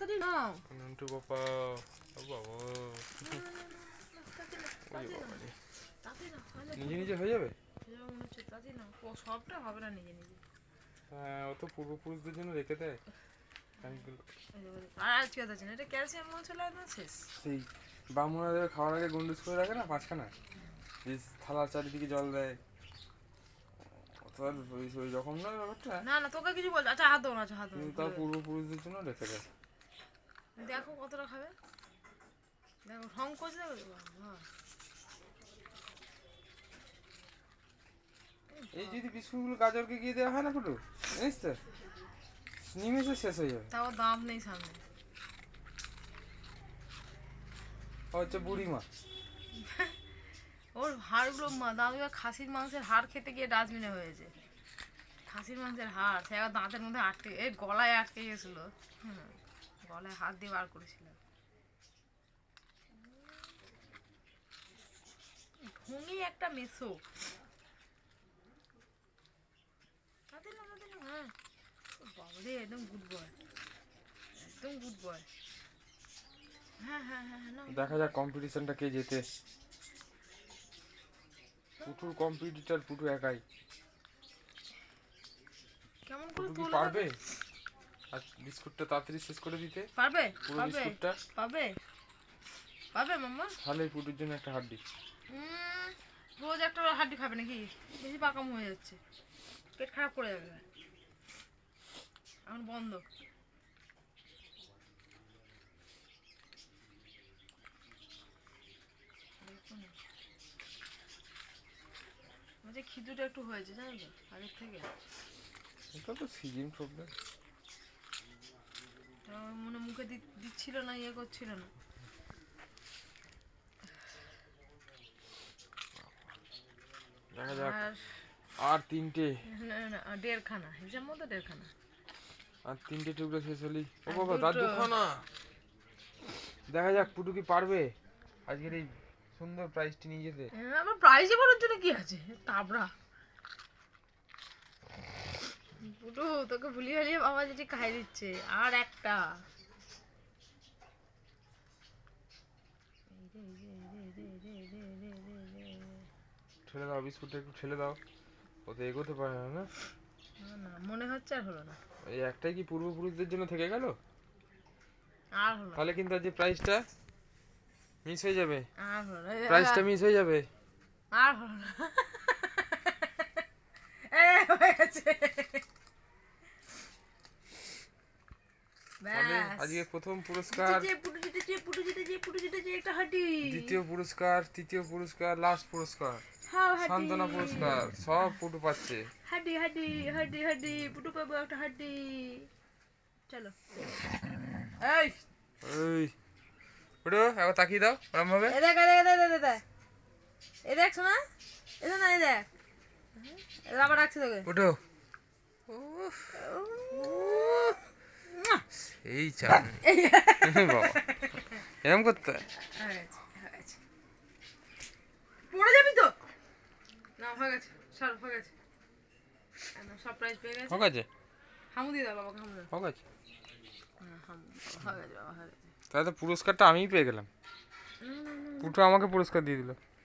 তাড়াতাড়ি নাও নন্টু বাবা বাবা নিজে নিজে হয়ে যাবে সবটা হবে না নিজে নিজে হ্যাঁ ও তো পূর্বপুরুষদের জন্য রেখে দেয় বলে- আর আজকে আছে না এটা ক্যালসিয়াম মশলা একদম শেষ সেই দেবে খাওয়ার আগে গন্ডুস করে রাখে না পাঁচখানা থালার চারিদিকে জল দেয় ওই রকম না ব্যাপারটা না না তোকে কিছু বলছে আচ্ছা হাত দেবো না আচ্ছা হাত না, তার পূর্বপুরুষদের জন্য রেখে দেয়। দেখো কতটা খাবে। দেখো ঢং করছে দেখো। এই যদি বিস্কুটগুলো গাজরকে গিয়ে দেওয়া হয় না ফুটু? জানিস তো? নিমেষে শেষ হয়ে যাবে। তাও দাম নেই সামনে। হচ্ছে বুড়ি মা ওর হাড়গুলো মা- দাদু খাসির মাংসের হাড় খেতে গিয়ে ডাস্টবিনে হয়েছে। খাসির মাংসের হাড় সে দাঁতের মধ্যে আটকে এই গলায় আটকে গেছিল হুম, গলায় হাত দিয়ে বার করেছিল ঢুঙি একটা মেসো। হ্যাঁ। বাবারে একদম গুড বয় একদম গুড বয় হ্যাঁ হ্যাঁ হ্যাঁ হ্যাঁ দেখা যাক কম্পিটিশনটা কে জেতে। পুটুর কম্পিটিটর পুটু একাই। কেমন করে পারবে? আর বিস্কুটটা তাড়াতাড়ি শেষ করে দিতে। পারবে পুরো বিস্কুটটা। পাবে পাবে মাম্মা। তাহলে পুটুর জন্য একটা হাড্ডি। রোজ একটা হাড্ডি খাবে নাকি? বেশি পাকাম হয়ে যাচ্ছে। পেট খারাপ করে যাবে। এখন বন্ধ। খিদুটা একটু হয়েছে জানো তো আগের থেকে। এটা তো সিজন প্রবলেম মনে মুখে দিচ্ছিল না ইয়ে করছিল না। দেখা যাক। আর আর তিনটে। না, না, না, দেড়খানা। হিসাব মতো দেড়খানা। আর তিনটে টুকরো শেষ হলি। ও বাবা দাঁত দুটো। দুখো যাক পুটু কি পারবে? আজকের এই সুন্দর প্রাইজটি নিয়ে যেতে। হ্যাঁ, আমার প্রাইজে বলার জন্য কি আছে? তাবড়া। পুটু তোকে ভুলিয়ে হারিয়ে বাবা যেটি খাই দিচ্ছে। আর একটা। ঠেলে দাও বিস্কুটটা একটু ঠেলে দাও। ও তো এগোতে পারে না না? না, না মনে হচ্ছে আর হলো না। এই একটাই কি পূর্বপুরুষদের জন্য থেকে গেল? আর হলো না, তাহলে কিন্তু আজ যে প্রাইসটা মিস হয়ে যাবে। আর হলো না। প্রাইসটা মিস হয়ে যাবে। আর হলো না এ হয়ে গেছে তাহলে ব্যাস আজকে প্রথম পুরস্কার। দ্বিতীয় পুরস্কার তৃতীয় পুরস্কার লাস্ট পুরস্কার হাড্ডি। সান্ত্বনা পুরস্কার সব পুটু পাচ্ছে হাড্ডি, হাড্ডি, হাড্ডি, হাড্ডি, পুটু পাবো একটা হাড্ডি। চলো। এই, ওই পুটু একবার তাকিয়ে দাও ওরম ভাবে এ দেখ, এ দেখ, এ দেখ, এ দেখ, এ দেখ। এ দেখ, শোনা? এ শোনা, এ দেখ। এ আবার রাখছি তোকে। পুটু এই চান বাবা। এরম করতে? পড়ে যাবি তো? না হয়ে গেছে। হয়ে গেছে। একদম সারপ্রাইজ পেয়ে গেছে। হামু দিয়ে দাও বাবাকে হামু হ্যাঁ, গেছে? তাহলে তো পুরস্কারটা আমিই পেয়ে গেলাম। পুটু আমাকে পুরস্কার দিয়ে দিল।